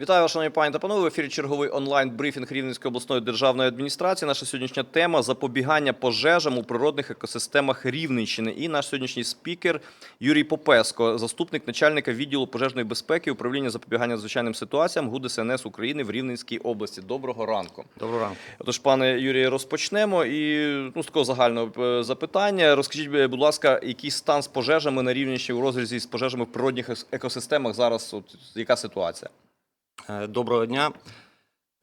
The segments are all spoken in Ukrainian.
Вітаю, шановні пані та панове. В ефірі черговий онлайн-брифінг Рівненської обласної державної адміністрації. Наша сьогоднішня тема запобігання пожежам у природних екосистемах Рівненщини. І наш сьогоднішній спікер Юрій Попеско, заступник начальника відділу пожежної безпеки управління запобігання надзвичайним ситуаціям ГУ ДСНС України в Рівненській області. Доброго ранку. Доброго ранку. Отож, пане Юрію, розпочнемо. І ну, з такого загального е, запитання. Розкажіть, е, будь ласка, який стан з пожежами на Рівненщині у розрізі з пожежами в природних екосистемах зараз? От яка ситуація? Е, Доброго дня.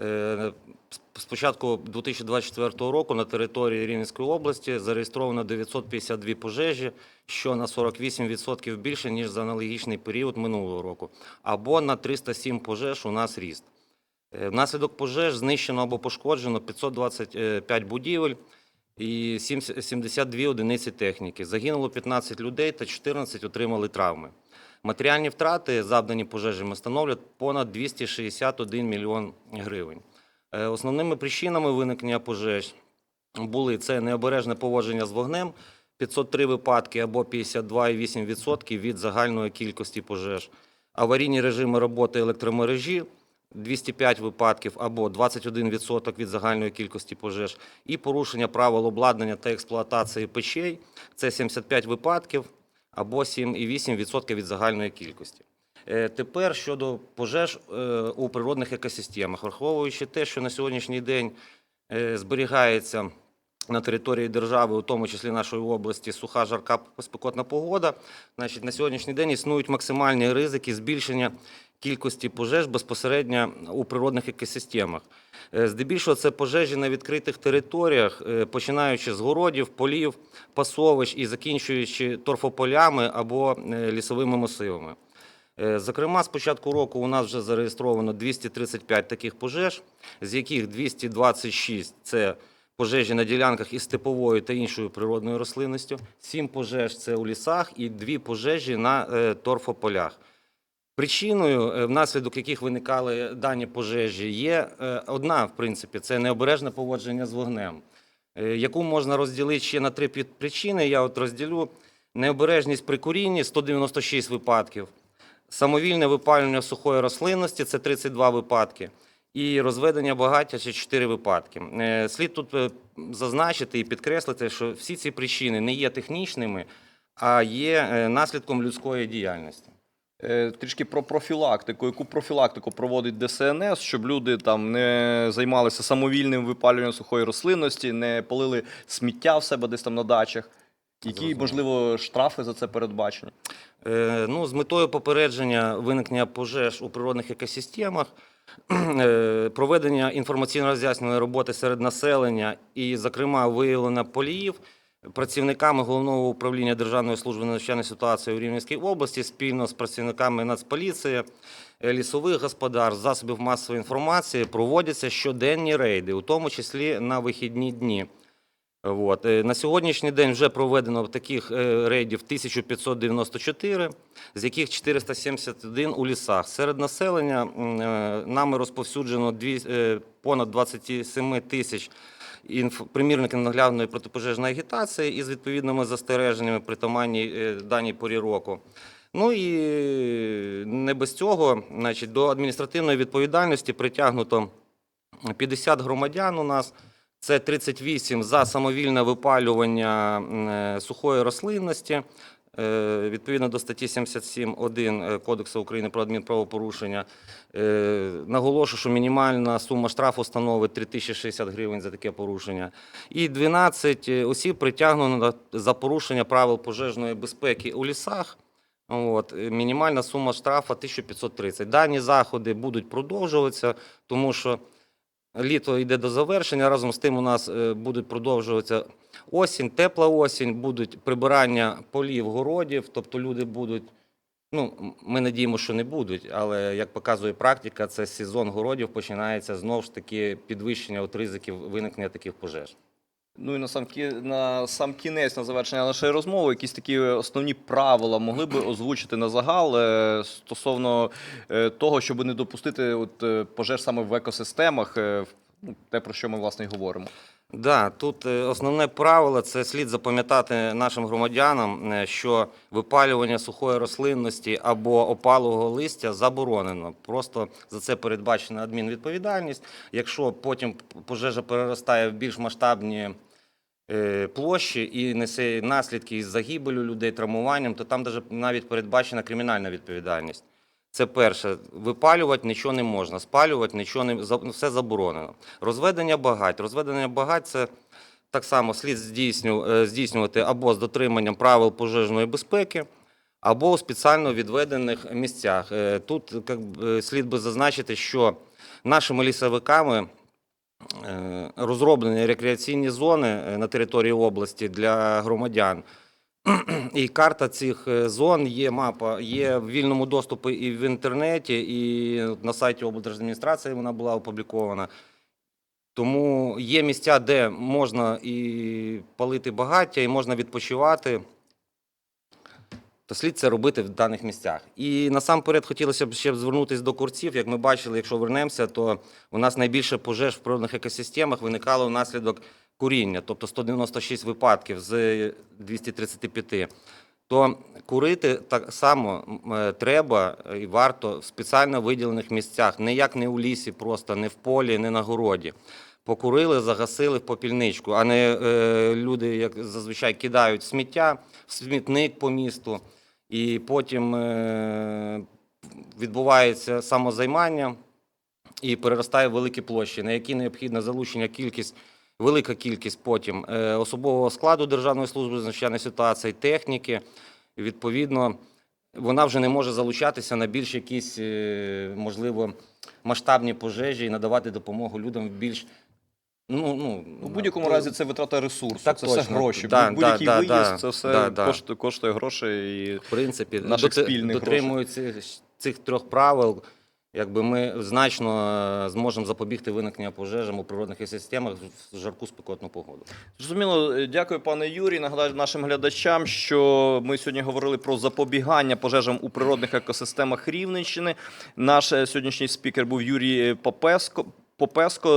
Е, з- З початку 2024 року на території Рівненської області зареєстровано 952 пожежі, що на 48% більше, ніж за аналогічний період минулого року, або на 307 пожеж у нас ріст. Е, Внаслідок пожеж знищено або пошкоджено 525 будівель і 72 одиниці техніки. Загинуло 15 людей та 14 отримали травми. Матеріальні втрати, завдані пожежами, становлять понад 261 мільйон гривень. Е, Основними причинами виникнення пожеж були це необережне поводження з вогнем, 503 випадки або 52,8% від загальної кількості пожеж, аварійні режими роботи електромережі 205 випадків або 21% від загальної кількості пожеж, і порушення правил обладнання та експлуатації печей це 75 випадків або 7,8% від загальної кількості. Е, Тепер щодо пожеж е, у природних екосистемах, враховуючи те, що на сьогоднішній день е, зберігається на території держави, у тому числі нашої області, суха жарка спекотна погода, значить на сьогоднішній день існують максимальні ризики збільшення кількості пожеж безпосередньо у природних екосистемах. Е, Здебільшого це пожежі на відкритих територіях, е, починаючи з городів, полів, пасовищ і закінчуючи торфополями або е, лісовими масивами. Зокрема, з початку року у нас вже зареєстровано 235 таких пожеж, з яких 226 – це пожежі на ділянках із степовою та іншою природною рослинністю, 7 пожеж – це у лісах і 2 пожежі на торфополях. Причиною, е, внаслідок яких виникали дані пожежі, є е, одна, в принципі, це необережне поводження з вогнем, е, яку можна розділити ще на три причини. Я от розділю необережність при курінні 196 випадків, самовільне випалювання сухої рослинності це 32 випадки, і розведення багаття це 4 випадки. Слід тут зазначити і підкреслити, що всі ці причини не є технічними, а є наслідком людської діяльності. Е, Трішки про профілактику. Яку профілактику проводить ДСНС, щоб люди там не займалися самовільним випалюванням сухої рослинності, не палили сміття в себе десь там на дачах? Які, Зрозуміло. можливо, штрафи за це передбачені? Е, Ну, з метою попередження виникнення пожеж у природних екосистемах, е, проведення інформаційно-роз'яснювальної роботи серед населення і, зокрема, виявлення поліїв працівниками головного управління Державної служби надзвичайної ситуації у Рівненській області спільно з працівниками Нацполіції, е, лісових господарств, засобів масової інформації проводяться щоденні рейди, у тому числі на вихідні дні. От. е, На сьогоднішній день вже проведено таких е, рейдів 1594, з яких 471 у лісах. Серед населення нами розповсюджено понад 27 тисяч примірників наглядної протипожежної агітації із відповідними застереженнями притаманній е, даній порі року. Ну і не без цього, значить, до адміністративної відповідальності притягнуто 50 громадян у нас. Це 38 за самовільне випалювання е, сухої рослинності. Е, Відповідно до статті 77.1 е, Кодексу України про адмінправопорушення. Е, Наголошую, що мінімальна сума штрафу становить 3060 гривень за таке порушення. І 12 осіб притягнено за порушення правил пожежної безпеки у лісах. От, мінімальна сума штрафу 1530. Дані заходи будуть продовжуватися, тому що літо йде до завершення. Разом з тим у нас е, будуть продовжуватися осінь, тепла осінь, будуть прибирання полів, городів, тобто люди будуть. Ну, ми надіємо, що не будуть, але як показує практика, це сезон городів починається знову ж таки підвищення от ризиків виникнення таких пожеж. Ну і на сам кі... на сам кінець на завершення нашої розмови, якісь такі основні правила могли би озвучити на загал е, стосовно е, того, щоб не допустити от, е, пожеж саме в екосистемах, Ну, те, про що ми власне і говоримо. Да, тут основне правило це слід запам'ятати нашим громадянам, що випалювання сухої рослинності або опалового листя заборонено. Просто за це передбачена адмінвідповідальність. Якщо потім пожежа переростає в більш масштабні площі і несе наслідки із загибелю людей, травмуванням, то там навіть передбачена кримінальна відповідальність. Це перше. Випалювати нічого не можна, спалювати нічого не за- все заборонено. Розведення багать. Розведення багать це так само слід е, здійснювати або з дотриманням правил пожежної безпеки, або у спеціально відведених місцях. Е, Тут слід би зазначити, що нашими лісовиками е, розроблені рекреаційні зони е, на території області для громадян. І карта цих е, зон є мапа, є в вільному доступі і в інтернеті, і на сайті облдержадміністрації вона була опублікована. Тому є місця, де можна і палити багаття, і можна відпочивати. То слід це робити в даних місцях. І насамперед хотілося б ще звернутися до курців. Як ми бачили, якщо вернемося, то у нас найбільше пожеж в природних екосистемах виникало внаслідок куріння, тобто 196 випадків з 235. То курити так само е, треба і варто в спеціально виділених місцях, ніяк не у лісі, просто не в полі, не на городі. Покурили, загасили в попільничку, а не е, люди, як зазвичай, кидають сміття в смітник по місту, і потім е, відбувається самозаймання і переростає великі площі, на які необхідна залучення кількість, велика кількість потім е, особового складу Державної служби з надзвичайних ситуацій, техніки. Відповідно, вона вже не може залучатися на більш якісь, е, можливо, масштабні пожежі і надавати допомогу людям в більш. Ну, ну, У будь-якому разі це витрата ресурсу, Так це все гроші. Да, Будь-який да, виїзд да, це все да, да. коштує, коштує грошей. І... в принципі, наших доти- спільних дотримують цих, цих трьох правил, якби ми значно е, зможемо запобігти виникнення пожежам у природних екосистемах в жарку спекотну погоду. Зрозуміло, Е, дякую, пане Юрій. Нагадаю нашим глядачам, що ми сьогодні говорили про запобігання пожежам у природних екосистемах Рівненщини. Наш е, сьогоднішній спікер був Юрій Попеско. Попеско,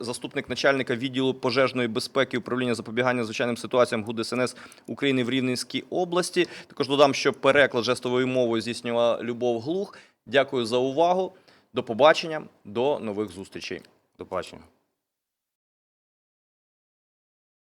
заступник начальника відділу пожежної безпеки управління запобігання звичайним ситуаціям ГУ ДСНС України в Рівненській області. Також додам, що переклад жестовою мовою здійснювала Любов Глух. Дякую за увагу. До побачення, до нових зустрічей. До побачення.